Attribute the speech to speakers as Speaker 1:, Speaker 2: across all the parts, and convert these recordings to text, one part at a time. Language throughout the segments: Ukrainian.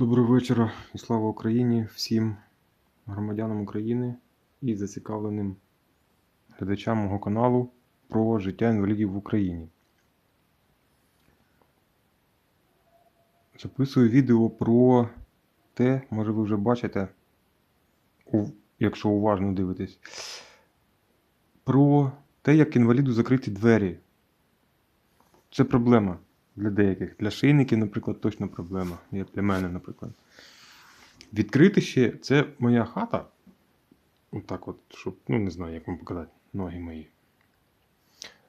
Speaker 1: Доброго вечора і слава Україні всім громадянам України і зацікавленим глядачам мого каналу про життя інвалідів в Україні. Записую відео про те, може ви вже бачите, якщо уважно дивитесь, про те, як інваліду закриті двері. Це проблема для деяких. Для шийників, наприклад, точно проблема, як для мене, наприклад. Відкрити ще це моя хата. Отак от, щоб, ну не знаю, як вам показати, ноги мої.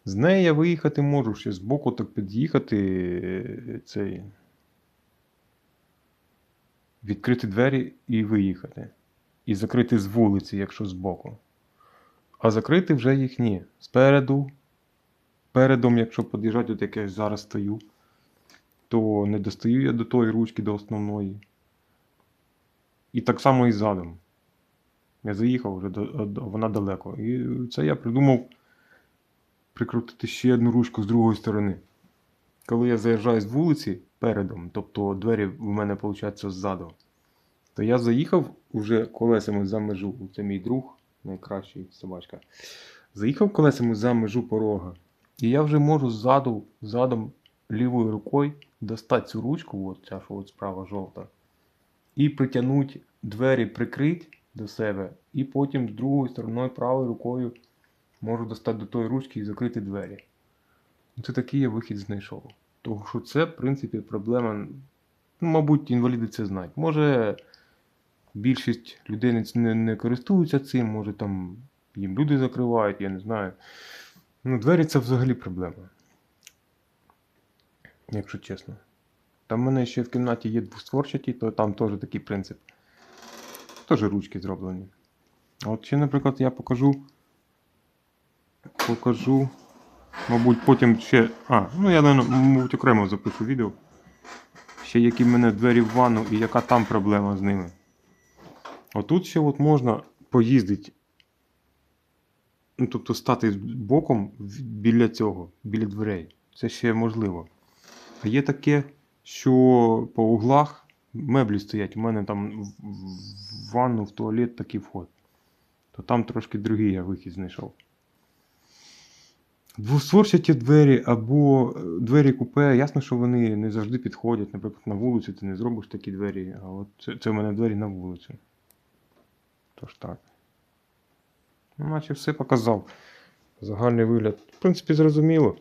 Speaker 1: З неї я виїхати можу, ще збоку так під'їхати. е, Цей. Відкрити двері і виїхати. І закрити з вулиці, якщо збоку. А закрити вже їх ні. Спереду, передом, якщо під'їжджати, от як я зараз стою, то не достаю я до тої ручки, до основної. І так само і задом. Я заїхав вже вона далеко. І це я придумав прикрутити ще одну ручку з другої сторони. Коли я заїжджаю з вулиці передом, тобто двері в мене виходить ззаду, то я заїхав уже колесами за межу. Це мій друг, найкращий собачка. Заїхав колесами за межу порога. І я вже можу ззаду, задом лівою рукою достати цю ручку, от ця, що от справа жовта, і притягнути двері, прикрити до себе, і потім з другою стороною правою рукою можу достати до тої ручки і закрити двері. Це такий я вихід знайшов. Тому що це, в принципі, проблема. Ну, мабуть, інваліди це знають. Може, більшість людей не- не, користуються цим, може там їм люди закривають, я не знаю. Ну, двері це взагалі проблема. Якщо чесно. Там в мене ще в кімнаті є двостворчаті, то там теж такий принцип. Теж ручки зроблені. А от ще, наприклад, я покажу. Покажу. Мабуть, потім ще. А, ну я, мабуть, окремо запишу відео. Ще які в мене двері в ванну і яка там проблема з ними. Отут ще от можна поїздити. Ну, тобто стати боком біля цього, біля дверей. Це ще можливо. А є таке, що по углах меблі стоять. У мене там в ванну, в туалет такий вход. То там трошки другий я вихід знайшов. Двостворчаті двері або е, двері купе, ясно, що вони не завжди підходять. Наприклад, на вулицю ти не зробиш такі двері, а от це, це в мене двері на вулицю. Тож так. Наче все показав. Загальний вигляд. В принципі, зрозуміло.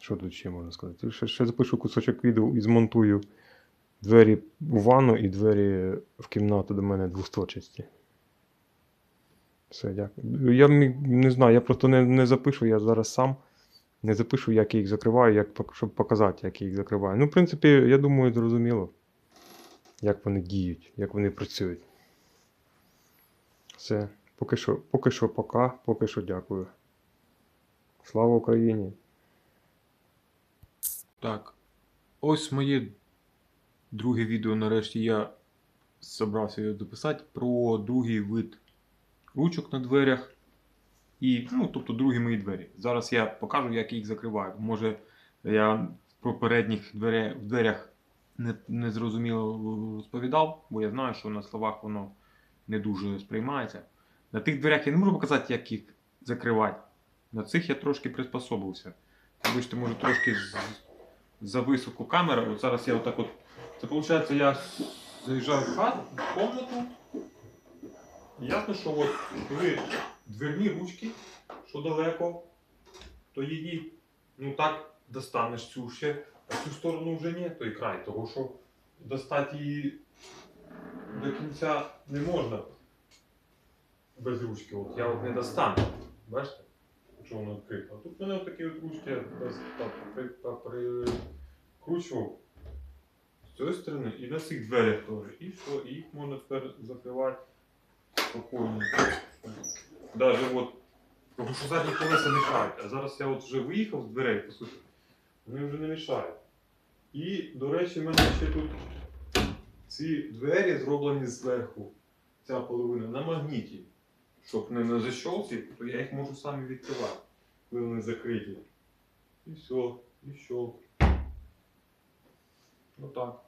Speaker 1: Що тут ще можна сказати? Ще, ще запишу кусочок відео і змонтую двері у ванну і двері в кімнату до мене двостворчасті. Все, дякую. Я не знаю, я просто не, не запишу, я зараз сам не запишу, як я їх закриваю, як, щоб показати, як я їх закриваю. Ну, в принципі, я думаю, зрозуміло, як вони діють, як вони працюють. Все. Поки що, поки що пока, поки що дякую. Слава Україні! Так. Ось моє друге відео. Нарешті я зібрався його дописати про другий вид ручок на дверях. І, ну, тобто другі мої двері. Зараз я покажу, як їх закриваю. Може, я в попередніх дверях не, не зрозуміло розповідав, бо я знаю, що на словах воно не дуже сприймається. На тих дверях я не можу показати, як їх закривати. На цих я трошки приспособився. Вибачте, може трошки за високу камеру. От зараз я отак от. Це виходить, я заїжджаю в хату, в комнату. Ясно, що от коли дверні ручки, що далеко, то її ну так достанеш цю ще, цю сторону вже ні, той край, того що достати її до кінця не можна без ручки. От я от не достану. Бачите? Що воно відкрито. А тут мене такі от ручки прикручував з цієї сторони і на цих дверях теж. І все, і їх можна тепер закривати спокійно. Даже от, тому що задні колеса мішають. А зараз я от вже виїхав з дверей, по суті, вони вже не мішають. І, до речі, в мене ще тут ці двері зроблені зверху, ця половина на магніті. Щоб не на защолці, то я їх можу самі відкривати, коли вони закриті. І все. І щолк. Отак.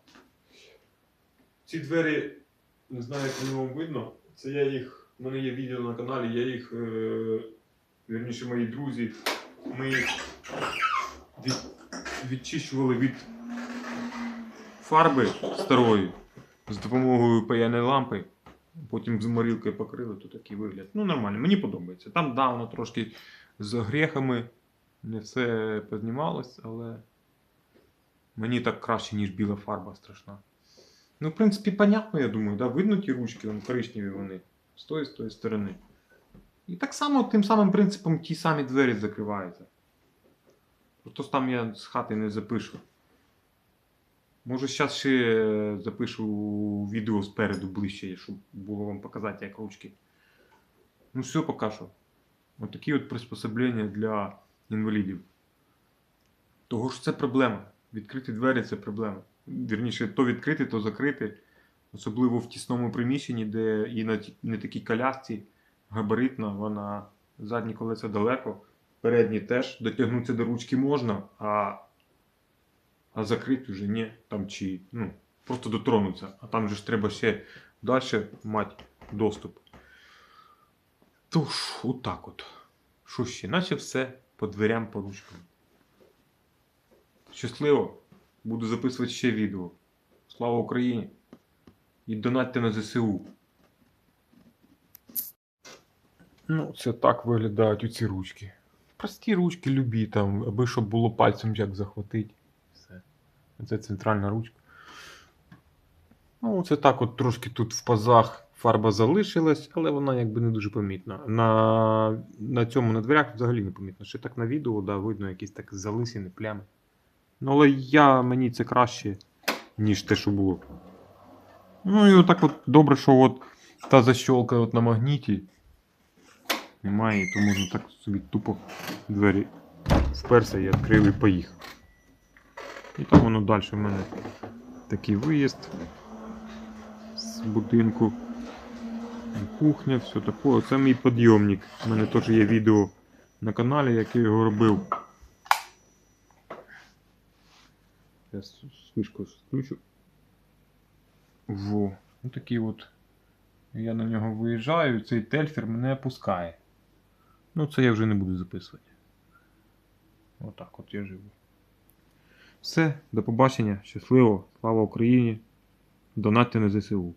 Speaker 1: Ці двері, не знаю, як вони вам видно. Це я їх. У мене є відео на каналі, я їх. Е, вірніше, мої друзі. Ми їх від, відчищували від фарби старої з допомогою паяної лампи. Потім з морілкою покрили, то такий вигляд. Ну, нормально, мені подобається. Там, да, воно трошки з грехами, не все познімалось, але мені так краще, ніж біла фарба страшна. Ну, в принципі, понятно, я думаю, да? видно ті ручки, вон, коричневі вони, з тої, з тої сторони. І так само тим самим принципом ті самі двері закриваються. Просто там я з хати не запишу. Може, зараз ще запишу відео спереду ближче, щоб було вам показати, як ручки. Ну, все поки що. Ось такі от приспособлення для інвалідів. Того ж це проблема. Відкриті двері це проблема. Вірніше, то відкрити, то закрити. Особливо в тісному приміщенні, де і на не такій колясці габаритна, вона задні колеса далеко, передні теж дотягнутися до ручки можна, а, а закрити вже ні. Там чи ну, просто дотронутися. А там же ж треба ще далі мати доступ. Тож, отак от. Що ще? Наче все по дверям, по ручкам. Щасливо! Буду записувати ще відео. Слава Україні! І донатьте на ЗСУ. Ну, це так виглядають оці ручки. Прості ручки любі, там, аби щоб було пальцем як захватити. Це центральна ручка. Ну, це так от трошки тут в пазах фарба залишилась, але вона якби не дуже помітна. На, на цьому на дверях взагалі не помітно. Ще так на відео, да, видно якісь так залисини, плями. Ну, але я, мені це краще, ніж те, що було. Ну і отак от добре, що от та защолка от на магніті немає, то можна так собі тупо двері вперся і відкрив і поїхав. І там воно далі в мене такий виїзд з будинку. Кухня, все таке. Це мій підйомник. У мене теж є відео на каналі, як я його робив. Зараз спишку включу. Во. Ну такий от. Я на нього виїжджаю, цей тельфер мене опускає. Ну, це я вже не буду записувати. Отак от я живу. Все, до побачення, щасливо, слава Україні. Донатьте на ЗСУ.